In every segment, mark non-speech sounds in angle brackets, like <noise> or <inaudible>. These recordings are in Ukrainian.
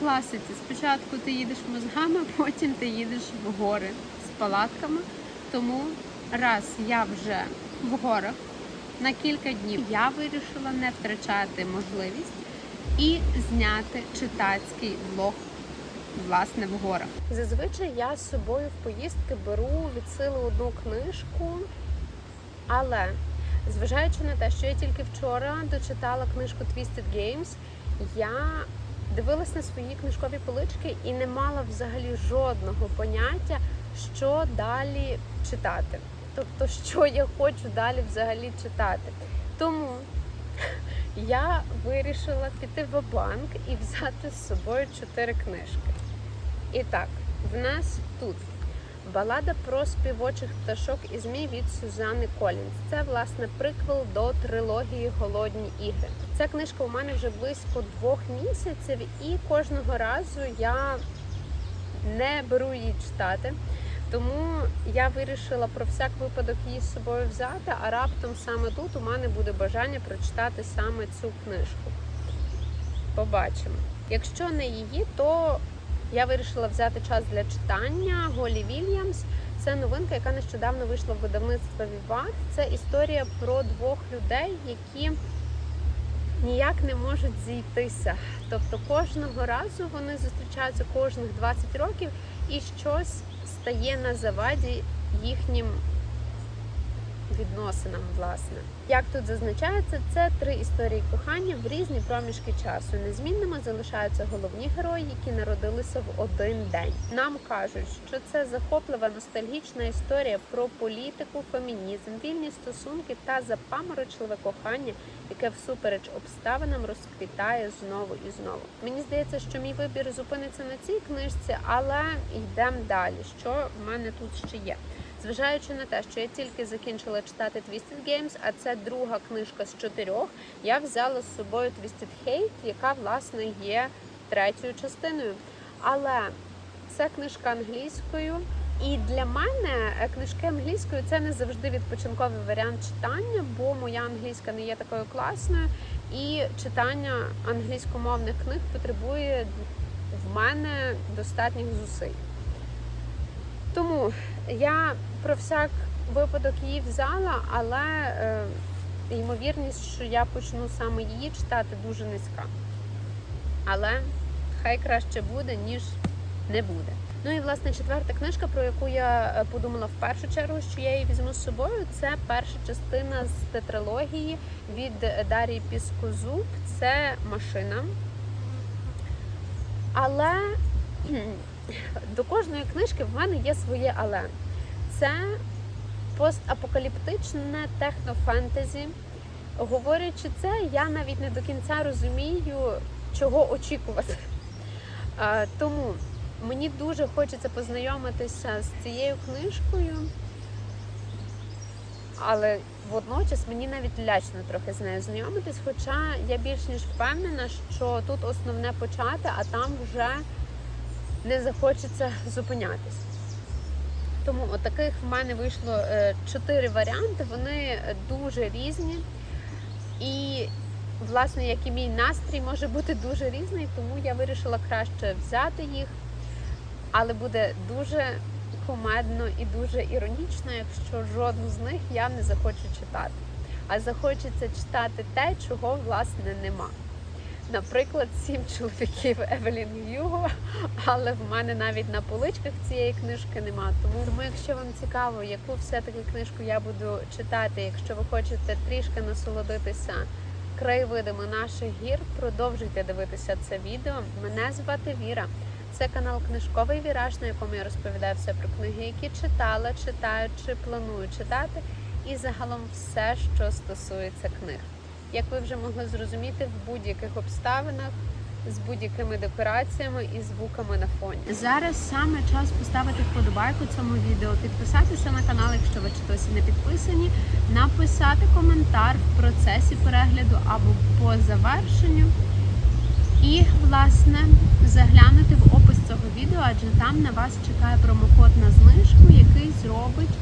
класиці. Спочатку ти їдеш мозгами, потім ти їдеш в гори з палатками. Тому раз я вже в горах на кілька днів я вирішила не втрачати можливість і зняти читацький влог власне в горах. Зазвичай я з собою в поїздки беру від сили одну книжку, але зважаючи на те, що я тільки вчора дочитала книжку Twisted Games, я дивилась на свої книжкові полички і не мала взагалі жодного поняття, що далі читати. Тобто, що я хочу далі взагалі читати. Тому <laughs> я вирішила піти в банк і взяти з собою чотири книжки. І так, в нас тут балада про співочих пташок і змій від Сюзанни Колінс. Це власне приквел до трилогії Голодні ігри. Ця книжка у мене вже близько двох місяців, і кожного разу я не беру її читати. Тому я вирішила про всяк випадок її з собою взяти, а раптом саме тут у мене буде бажання прочитати саме цю книжку. Побачимо. Якщо не її, то я вирішила взяти час для читання Голі Вільямс. Це новинка, яка нещодавно вийшла в видавництво Віват. Це історія про двох людей, які ніяк не можуть зійтися. Тобто кожного разу вони зустрічаються кожних 20 років і щось стає на заваді їхнім відносинам, власне. Як тут зазначається, це три історії кохання в різні проміжки часу. Незмінними залишаються головні герої, які народилися в один день. Нам кажуть, що це захоплива ностальгічна історія про політику, фемінізм, вільні стосунки та запаморочливе кохання, яке всупереч обставинам розквітає знову і знову. Мені здається, що мій вибір зупиниться на цій книжці, але йдемо далі. Що в мене тут ще є? Зважаючи на те, що я тільки закінчила читати Twisted Games, а це друга книжка з чотирьох, я взяла з собою Twisted Hate, яка власне є третьою частиною. Але це книжка англійською. І для мене е, книжки англійською це не завжди відпочинковий варіант читання, бо моя англійська не є такою класною, і читання англійськомовних книг потребує в мене достатніх зусиль. Тому я про всяк випадок її взяла, але е, ймовірність, що я почну саме її читати, дуже низька. Але хай краще буде, ніж не буде. Ну і власне четверта книжка, про яку я е, подумала в першу чергу, що я її візьму з собою, це перша частина з тетралогії від Дарії Піскозуб. Це машина. Але до кожної книжки в мене є своє але. Це постапокаліптичне технофентезі. Говорячи це, я навіть не до кінця розумію, чого очікувати. Тому мені дуже хочеться познайомитися з цією книжкою, але водночас мені навіть лячно трохи з нею знайомитись, хоча я більш ніж впевнена, що тут основне почати, а там вже не захочеться зупинятись. Тому от таких в мене вийшло е, чотири варіанти. Вони дуже різні. І, власне, як і мій настрій може бути дуже різний, тому я вирішила краще взяти їх, але буде дуже кумедно і дуже іронічно, якщо жодну з них я не захочу читати. А захочеться читати те, чого власне нема. Наприклад, сім чоловіків Евелін Гюго, але в мене навіть на поличках цієї книжки нема. Тому, тому, якщо вам цікаво, яку все-таки книжку я буду читати, якщо ви хочете трішки насолодитися краєвидами наших гір, продовжуйте дивитися це відео. Мене звати Віра. Це канал Книжковий Віраж, на якому я розповідаю все про книги, які читала, читаю чи планую читати, і загалом все, що стосується книг як ви вже могли зрозуміти, в будь-яких обставинах з будь-якими декораціями і звуками на фоні. Зараз саме час поставити вподобайку цьому відео, підписатися на канал, якщо ви чи досі не підписані, написати коментар в процесі перегляду або по завершенню. І, власне, заглянути в опис цього відео, адже там на вас чекає промокод на знижку, який зробить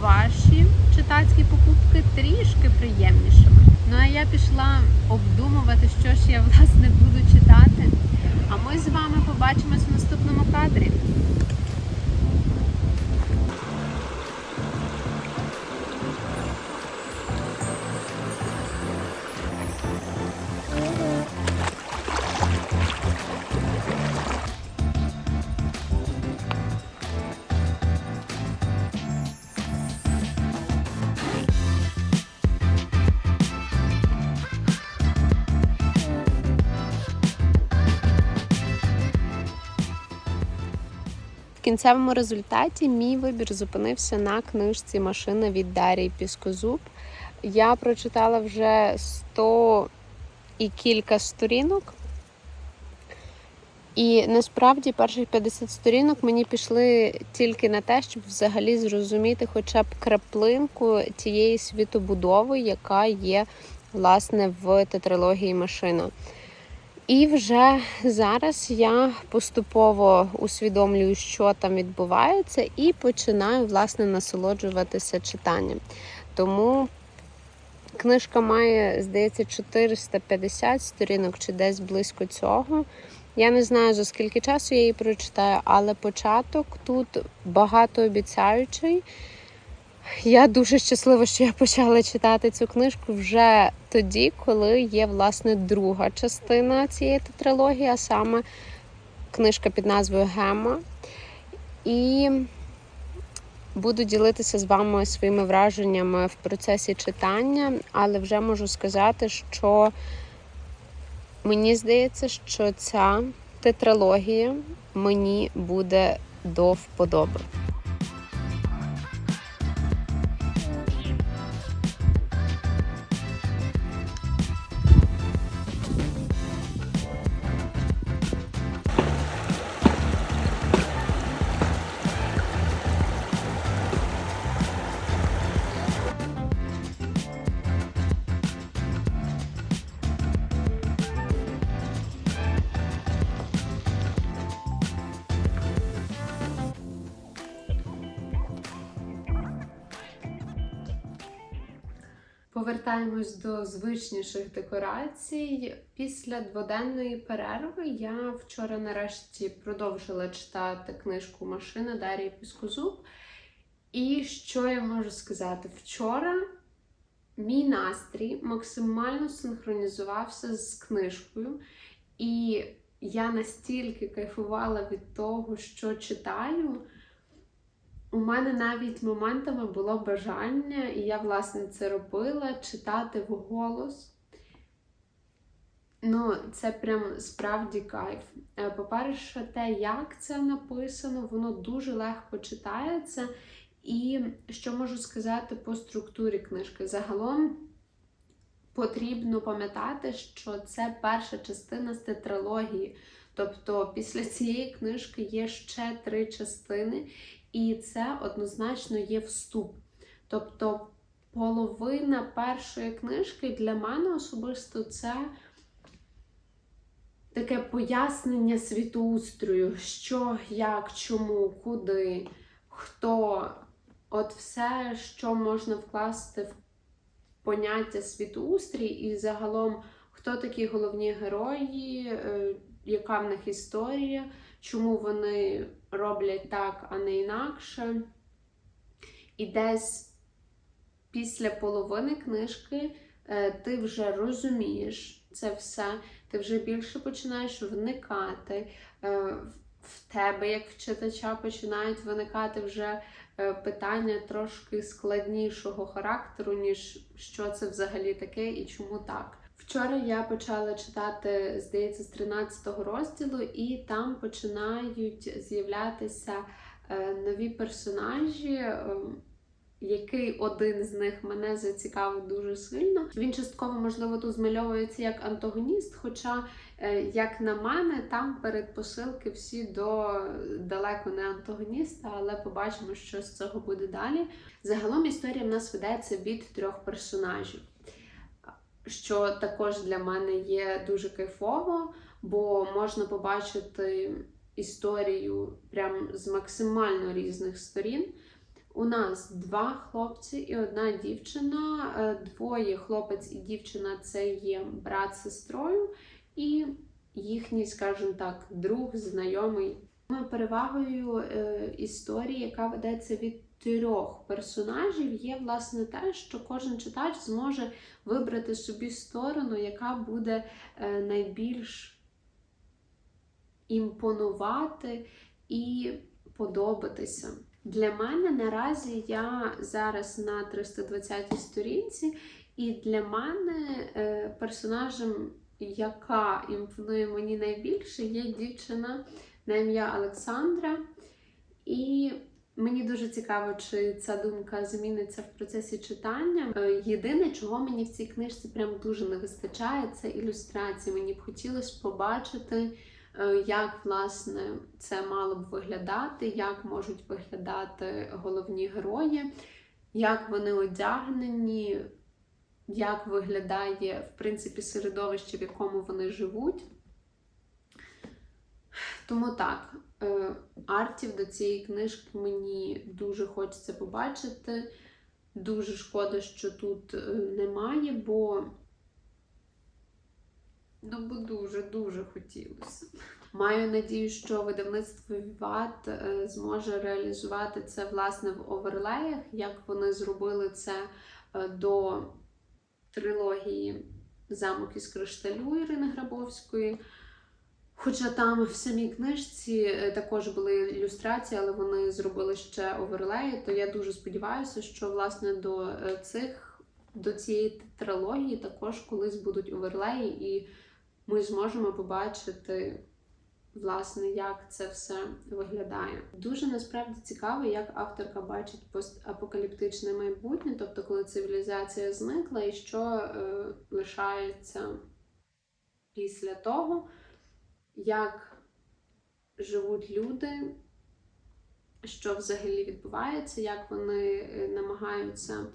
ваші читацькі покупки трішки приємнішими. Ну а я пішла обдумувати, що ж я <laughs> власне буду читати. А ми з вами побачимось в наступному кадрі. Кінцевому результаті мій вибір зупинився на книжці Машина від Дарії Піскозуб. Я прочитала вже 100 і кілька сторінок. І насправді перших 50 сторінок мені пішли тільки на те, щоб взагалі зрозуміти хоча б краплинку тієї світобудови, яка є власне в тетралогії машина. І вже зараз я поступово усвідомлюю, що там відбувається, і починаю власне насолоджуватися читанням. Тому книжка має, здається, 450 сторінок чи десь близько цього. Я не знаю за скільки часу я її прочитаю, але початок тут багатообіцяючий. Я дуже щаслива, що я почала читати цю книжку вже тоді, коли є власне друга частина цієї тетралогії, а саме книжка під назвою Гема. І буду ділитися з вами своїми враженнями в процесі читання, але вже можу сказати, що мені здається, що ця тетралогія мені буде до вподоби. Повертаємось до звичніших декорацій. Після дводенної перерви я вчора нарешті продовжила читати книжку Машина Дарії Піскозуб. І що я можу сказати? Вчора мій настрій максимально синхронізувався з книжкою, і я настільки кайфувала від того, що читаю. У мене навіть моментами було бажання, і я, власне, це робила, читати вголос. Ну, це прям справді кайф. Е, По-перше, те, як це написано, воно дуже легко читається. І що можу сказати по структурі книжки? Загалом потрібно пам'ятати, що це перша частина з тетралогії. Тобто після цієї книжки є ще три частини, і це однозначно є вступ. Тобто половина першої книжки для мене особисто це таке пояснення світоустрою, що, як, чому, куди, хто. От все, що можна вкласти в поняття світоустрій, і загалом, хто такі головні герої, е, яка в них історія, чому вони роблять так, а не інакше. І десь після половини книжки е, ти вже розумієш це все, ти вже більше починаєш вникати. е, В тебе, як в читача, починають виникати вже е, питання трошки складнішого характеру, ніж що це взагалі таке і чому так. Вчора я почала читати, здається, з 13-го розділу, і там починають з'являтися е, нові персонажі. е, Який один з них мене зацікавив дуже сильно. Він частково, можливо, тут змальовується як антагоніст, хоча, е, як на мене, там передпосилки всі до далеко не антагоніста, але побачимо, що з цього буде далі. Загалом історія в нас ведеться від трьох персонажів що також для мене є дуже кайфово, бо можна побачити історію прям з максимально різних сторін. У нас два хлопці і одна дівчина. Е, Двоє хлопець і дівчина це є брат з сестрою, і їхній, скажімо так, друг, знайомий. Перевагою е, історії, яка ведеться від трьох персонажів, є власне те, що кожен читач зможе вибрати собі сторону, яка буде е, найбільш імпонувати і подобатися. Для мене наразі я зараз на 320 й сторінці, і для мене е, персонажем, яка імпонує мені найбільше, є дівчина на ім'я Олександра. І мені дуже цікаво, чи ця думка зміниться в процесі читання. Е, Єдине, чого мені в цій книжці прям дуже не вистачає, це ілюстрації. Мені б хотілося побачити, е, як власне це мало б виглядати, як можуть виглядати головні герої, як вони одягнені, як виглядає в принципі середовище, в якому вони живуть. Тому так, артів до цієї книжки мені дуже хочеться побачити. Дуже шкода, що тут е, немає, бо ну, бо дуже-дуже хотілося. Маю надію, що видавництво Віват е, зможе реалізувати це власне в оверлеях, як вони зробили це до трилогії Замок із кришталю Ірини Грабовської. Хоча там в самій книжці е, також були ілюстрації, але вони зробили ще оверлеї, то я дуже сподіваюся, що власне до е, цих до цієї трилогії також колись будуть оверлеї, і ми зможемо побачити, власне, як це все виглядає. Дуже насправді цікаво, як авторка бачить постапокаліптичне майбутнє, тобто коли цивілізація зникла, і що е, лишається після того як живуть люди, що взагалі відбувається, як вони е, намагаються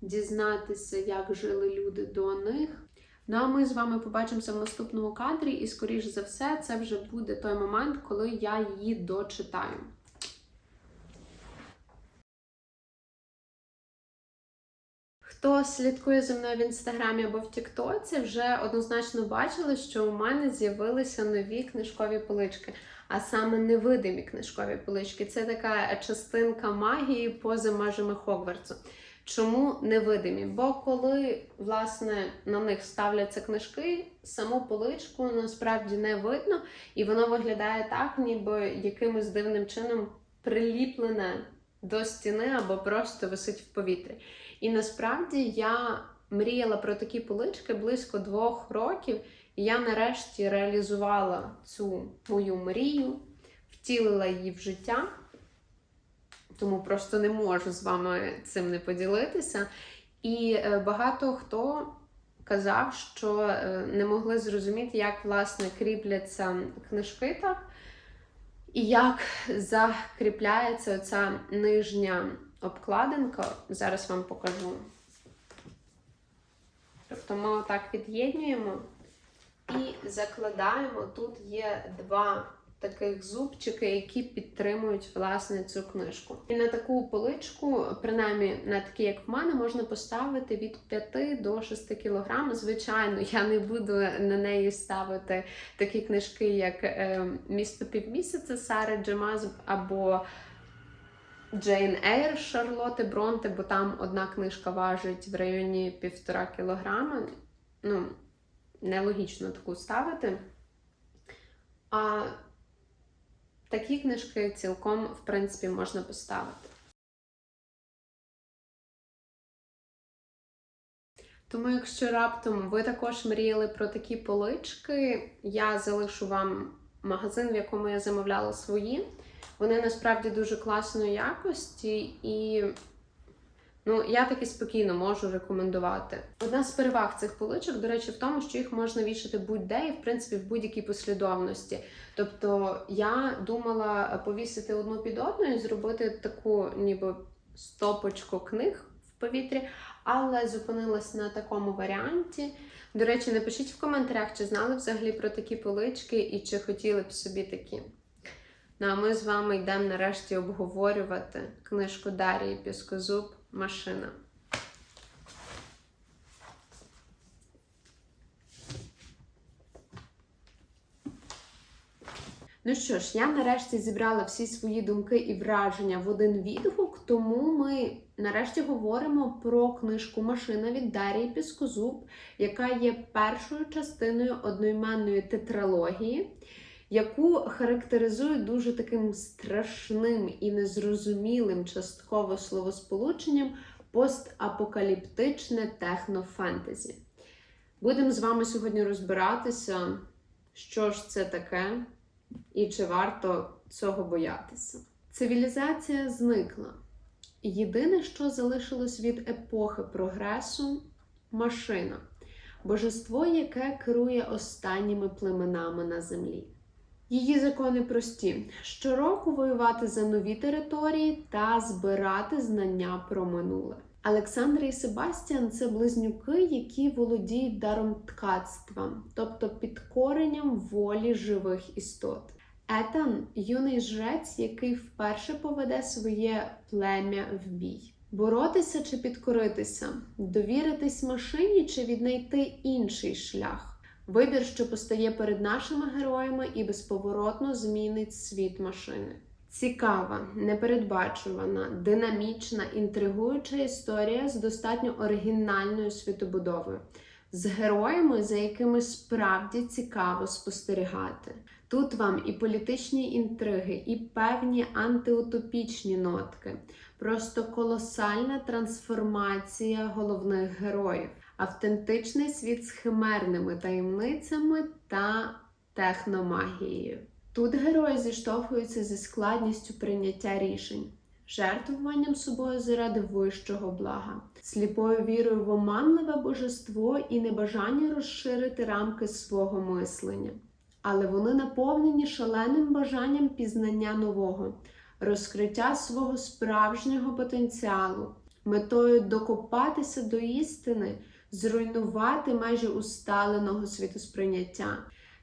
дізнатися, як жили люди до них. Ну а ми з вами побачимося в наступному кадрі, і, скоріш за все, це вже буде той момент, коли я її дочитаю. Хто слідкує за мною в інстаграмі або в Тіктоці, вже однозначно бачили, що у мене з'явилися нові книжкові полички, а саме невидимі книжкові полички. Це така частинка магії поза межами Хогвартсу. Чому невидимі? Бо коли власне на них ставляться книжки, саму поличку насправді не видно, і воно виглядає так, ніби якимось дивним чином приліплене до стіни або просто висить в повітрі. І насправді я мріяла про такі полички близько двох років, і я нарешті реалізувала цю мою мрію, втілила її в життя, тому просто не можу з вами цим не поділитися. І е, багато хто казав, що е, не могли зрозуміти, як власне кріпляться книжки так. І як закріпляється оця нижня обкладинка, зараз вам покажу. Тобто ми отак від'єднуємо і закладаємо. Тут є два таких зубчики, які підтримують власне цю книжку. І на таку поличку, принаймні на такі, як в мене, можна поставити від 5 до 6 кг. Звичайно, я не буду на неї ставити такі книжки, як е, Місто півмісяця Сари Джемаз або Джейн Ейр Шарлоти Бронте, бо там одна книжка важить в районі півтора кілограма. Ну, нелогічно таку ставити. А такі книжки цілком, в принципі, можна поставити. Тому, якщо раптом ви також мріяли про такі полички, я залишу вам магазин, в якому я замовляла свої. Вони насправді дуже класної якості, і ну, я таки спокійно можу рекомендувати. Одна з переваг цих поличок, до речі, в тому, що їх можна вішати будь-де і, в принципі, в будь-якій послідовності. Тобто я думала повісити одну під одною і зробити таку, ніби стопочку книг в повітрі, але зупинилась на такому варіанті. До речі, напишіть в коментарях, чи знали взагалі про такі полички і чи хотіли б собі такі. Ну а ми з вами йдемо нарешті обговорювати книжку Дарії Піскозуб Машина. Ну що ж, я нарешті зібрала всі свої думки і враження в один відгук, тому ми нарешті говоримо про книжку Машина від Дарії Піскозуб, яка є першою частиною одноіменної тетралогії, яку характеризують дуже таким страшним і незрозумілим частково словосполученням постапокаліптичне технофентезі. Будемо з вами сьогодні розбиратися, що ж це таке і чи варто цього боятися. Цивілізація зникла. Єдине, що залишилось від епохи прогресу машина, божество, яке керує останніми племенами на землі. Її закони прості: щороку воювати за нові території та збирати знання про минуле. Олександр і Себастіан це близнюки, які володіють даром ткацтва, тобто підкоренням волі живих істот. Етан юний жрець, який вперше поведе своє плем'я в бій. Боротися чи підкоритися, довіритись машині чи віднайти інший шлях. Вибір, що постає перед нашими героями і безповоротно змінить світ машини. Цікава, непередбачувана, динамічна, інтригуюча історія з достатньо оригінальною світобудовою, з героями, за якими справді цікаво спостерігати. Тут вам і політичні інтриги, і певні антиутопічні нотки, просто колосальна трансформація головних героїв, автентичний світ з химерними таємницями та техномагією. Тут герої зіштовхуються зі складністю прийняття рішень, жертвуванням собою заради вищого блага, сліпою вірою в оманливе божество і небажання розширити рамки свого мислення. Але вони наповнені шаленим бажанням пізнання нового, розкриття свого справжнього потенціалу, метою докопатися до істини, зруйнувати межі усталеного світосприйняття.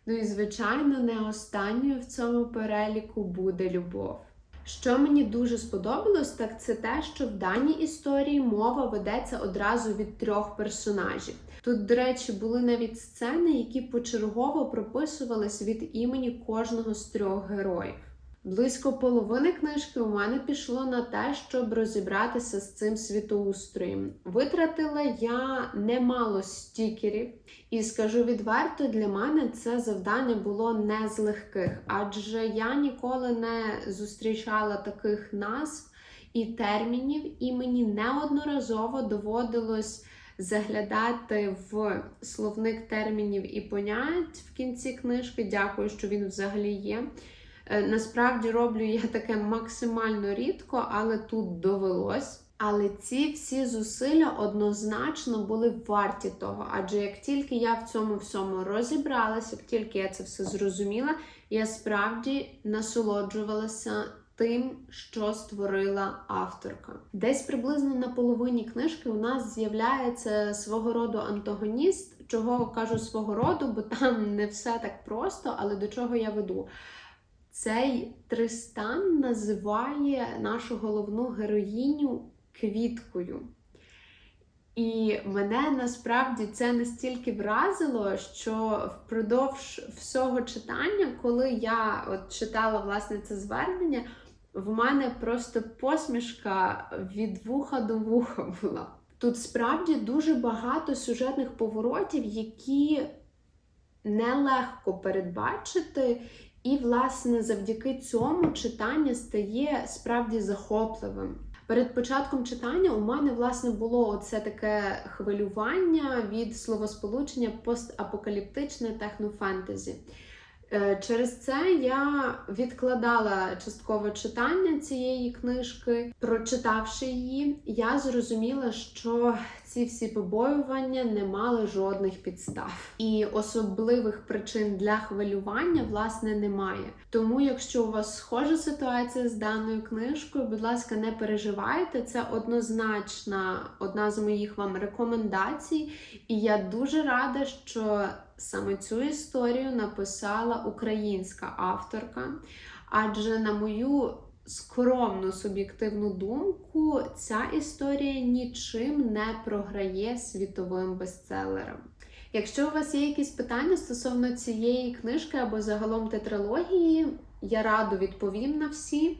Ну і, звичайно, не останньою в цьому переліку буде любов. Що мені дуже сподобалось, так це те, що в даній історії мова ведеться одразу від трьох персонажів. Тут, до речі, були навіть сцени, які почергово прописувались від імені кожного з трьох героїв. Близько половини книжки у мене пішло на те, щоб розібратися з цим світоустроєм. Витратила я немало стікерів, і скажу відверто, для мене це завдання було не з легких, адже я ніколи не зустрічала таких назв і термінів, і мені неодноразово доводилось заглядати в словник термінів і понять в кінці книжки. Дякую, що він взагалі є. Е, Насправді роблю я таке максимально рідко, але тут довелось. Але ці всі зусилля однозначно були варті того. Адже як тільки я в цьому всьому розібралася, як тільки я це все зрозуміла, я справді насолоджувалася тим, що створила авторка. Десь приблизно на половині книжки у нас з'являється свого роду антагоніст, чого кажу свого роду, бо там не все так просто, але до чого я веду. Цей Тристан називає нашу головну героїню квіткою. І мене насправді це настільки вразило, що впродовж всього читання, коли я от читала власне це звернення, в мене просто посмішка від вуха до вуха була. Тут справді дуже багато сюжетних поворотів, які нелегко передбачити. І, власне, завдяки цьому читання стає справді захопливим. Перед початком читання у мене власне було оце таке хвилювання від словосполучення постапокаліптичне технофентезі. Е, Через це я відкладала часткове читання цієї книжки. Прочитавши її, я зрозуміла, що ці всі побоювання не мали жодних підстав, і особливих причин для хвилювання власне немає. Тому, якщо у вас схожа ситуація з даною книжкою, будь ласка, не переживайте. Це однозначна одна з моїх вам рекомендацій, і я дуже рада, що саме цю історію написала українська авторка, адже на мою скромну суб'єктивну думку, ця історія нічим не програє світовим бестселерам. Якщо у вас є якісь питання стосовно цієї книжки або загалом тетралогії, Я радо відповім на всі,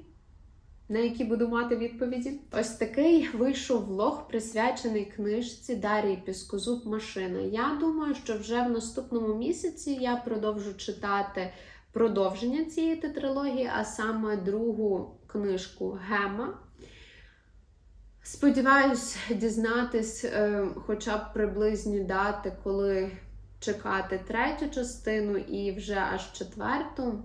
на які буду мати відповіді. Ось такий вийшов влог, присвячений книжці Дарії Піскозуб Машина. Я думаю, що вже в наступному місяці я продовжу читати продовження цієї тетралогії, а саме другу книжку Гема. Сподіваюсь дізнатись е, хоча б приблизні дати, коли чекати третю частину і вже аж четверту.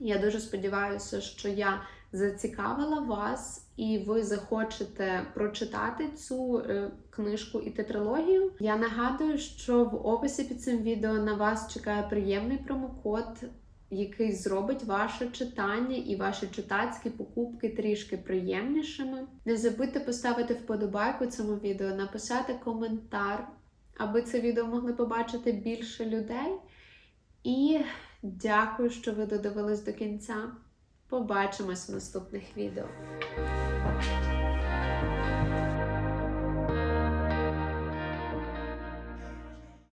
Я дуже сподіваюся, що я зацікавила вас, і ви захочете прочитати цю е, книжку і тетралогію. Я нагадую, що в описі під цим відео на вас чекає приємний промокод, який зробить ваше читання і ваші читацькі покупки трішки приємнішими. Не забудьте поставити вподобайку цьому відео, написати коментар, аби це відео могли побачити більше людей. І дякую, що ви додивились до кінця. Побачимось в наступних відео.